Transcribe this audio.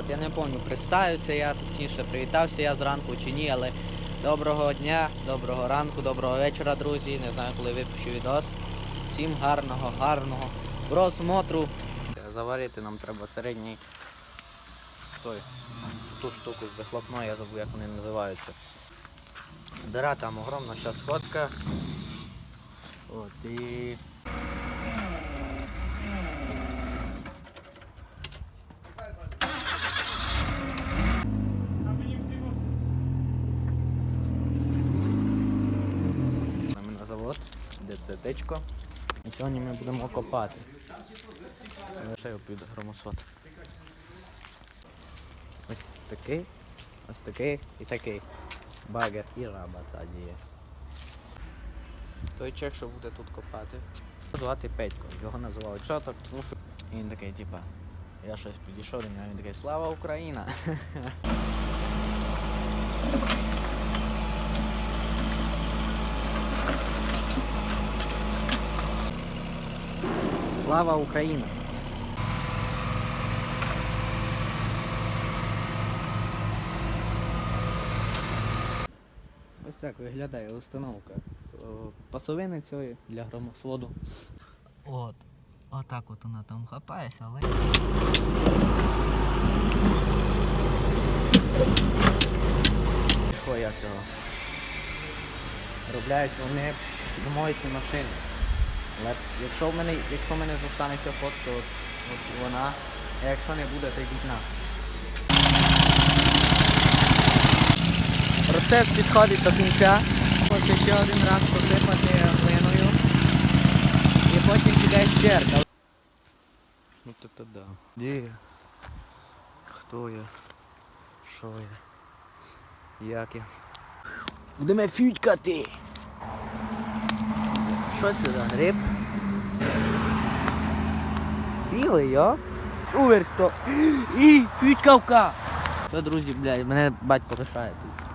От, я не пам'ятаю, представився я, точніше, привітався я зранку чи ні, але доброго дня, доброго ранку, доброго вечора, друзі. Не знаю, коли випущу відос. Всім гарного, гарного просмотру. Заварити нам треба середній той, ту штуку з вихлопною, я забув, як вони називаються. Дира там огромна, зараз фотка. От і. Завод, де течко. І сьогодні ми будемо копати. Я піду громосот. Такий, ось такий і такий. Багер і раба тоді є. Той чек, що буде тут копати. Звати Петько. Його називають Чоток, тому що він такий, типа, я щось підійшов до нього, він такий Слава Україна! Слава Україна! Ось так виглядає установка пасовини цієї для громосводу. От. Отак от вона там хапається, але. О, як його. Робляють вони домовичні машини. Але якщо в мене, якщо в мене зостанеться фото, то от, вона, а якщо не буде, то йдіть на. Процес підходить до кінця. Ось ще один раз посипати глиною. І потім піде щерка. Ну то то да. Де я? Хто я? Що я? Як я? Будемо фюткати. Що це за гриб? Білий, йо? Уверсто. І, фюткавка. Що, друзі, блядь, мене батько лишає тут.